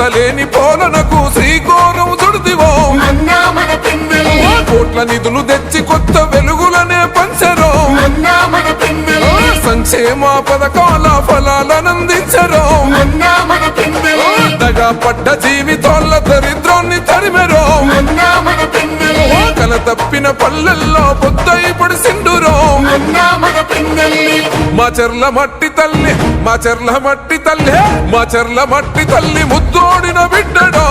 మత్సలేని పోలనకు శ్రీకోరం చుడిదివో. కోట్ల నిధులు సంక్షేమ పథకాల ఫలాలనందించరో దగా పడ్డ జీవితాల దరిద్రాన్ని తరిమెరో. కల తప్పిన పల్లెల్లో పొద్దై పడిసిండురో మా చెర్ల మట్టి తల్లి మా చెర్ల మట్టి తల్లి మా చెర్ల మట్టి తల్లి ముద్దోడిన బిడ్డడో.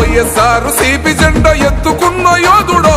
వైఎస్ఆర్ సిపి జెండ ఎత్తుకున్న యోధుడో.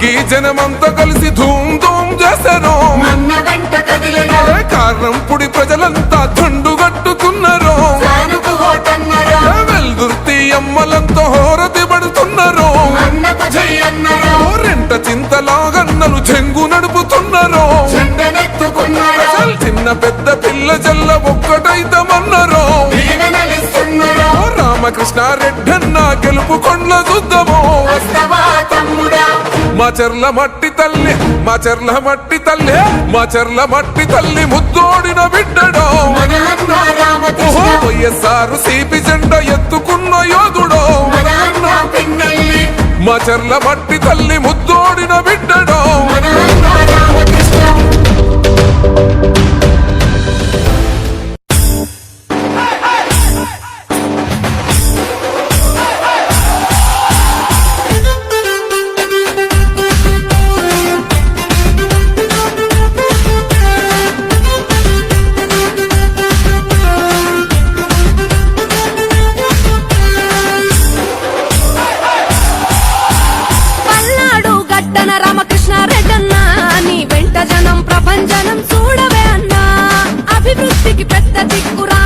దుర్గి జనమంతా కలిసి ధూమ్ ధూమ్ చేశారు కారణం? పుడి ప్రజలంతా దండు కట్టుకున్నారు. వెల్దుర్తి అమ్మలంతా హోరతి పడుతున్నారు. రెంట చింతలాగన్నలు చెంగు నడుపుతున్నారు. చిన్న పెద్ద పిల్ల జల్ల ఒక్కటైతమన్నారు. రామకృష్ణారెడ్డన్న గెలుపు కొండ్ల చూద్దాము. తమ్ముడా? మా చెర్ల మట్టి తల్లి మా చెర్ల మట్టి తల్లి మా చెర్ల మట్టి తల్లి ముద్దోడిన బిడ్డడో. వైఎస్ఆర్ సిపి జెండ ఎత్తుకున్న యోధుడో. మా చెర్ల మట్టి తల్లి ముద్దోడిన బిడ్డడో. పెద్ద దిక్కురా.